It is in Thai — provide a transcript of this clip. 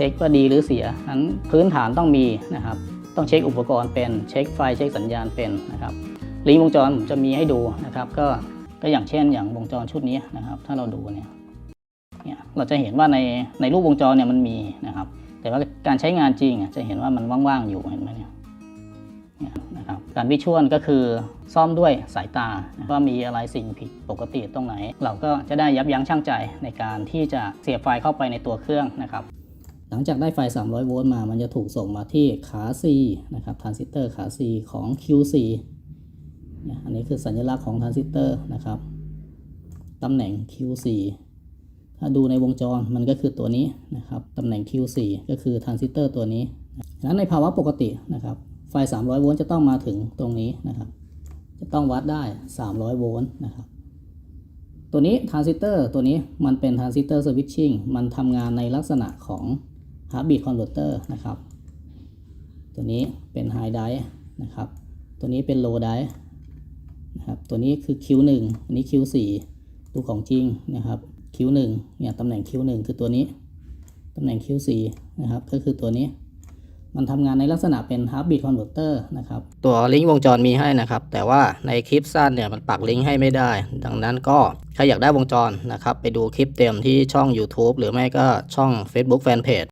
ช็คว่าดีหรือเสียนั้นพื้นฐานต้องมีนะครับ ต้องเช็คอุปกรณ์เป็นเช็คไฟเช็คสัญญาณเป็นนะครับลิงก์วงจรผมจะมีให้ดูนะครับ ก็ก็อย่างเช่นอย่างวงจรชุดนี้นะครับ ถ้าเราดูเนี่ยเนี่ยเราจะเห็นว่าในในรูปวงจรเนี่ยมันมีนะครับ แต่ว่าการใช้งานจริงจะเห็นว่ามันว่างๆอยู่เห็นไหมเนี่ยเนี่ยนะครับการวิชวลก็คือซ่อมด้วยสายตาว่ามีอะไรสิ่งผิดปกติตรงไหน เราก็จะได้ยับยั้งชั่งใจในการที่จะเสียบไฟเข้าไปในตัวเครื่องนะครับ หลังจากได้ไฟ 300 โวลต์มา มันจะถูกส่งมาที่ขา C นะครับทรานซิสเตอร์ขา C ของ Q4 เนี่ยอันนี้คือสัญลักษณ์ของทรานซิสเตอร์นะครับ ตำแหน่ง Q4 ถ้าดูในวงจรมันก็คือตัวนี้นะครับ ตำแหน่ง Q4 ก็คือทรานซิสเตอร์ตัวนี้ดังนั้นในภาวะปกตินะครับ ไฟ 300 โวลต์จะต้องมาถึงตรงนี้นะครับ จะต้องวัดได้ 300 โวลต์นะครับ ตัวนี้ทรานซิสเตอร์ตัวนี้มันเป็นทรานซิสเตอร์สวิตชิ่งมันทำงานในลักษณะของ Heartbeat Converter นะครับ ตัวนี้เป็น High Dive นะครับ ตัวนี้เป็น Low Dive นะครับ ตัวนี้คือ Q1 อันนี้ Q4 ดูของจริงนะครับ Q1 เนี่ยตำแหน่ง Q1 คือตัวนี้ ตำแหน่ง Q4 นะครับ ก็คือตัวนี้ มันทำงานในลักษณะเป็น Heartbeat Converter นะครับ ตัวลิงก์วงจรมีให้นะครับ แต่ว่าในคลิปสั้นเนี่ยมันปักลิงก์ให้ไม่ได้ ดังนั้นก็ใครอยากได้วงจรนะครับ ไปดูคลิปเต็มที่ช่อง YouTube หรือไม่ก็ช่อง Facebook Fanpage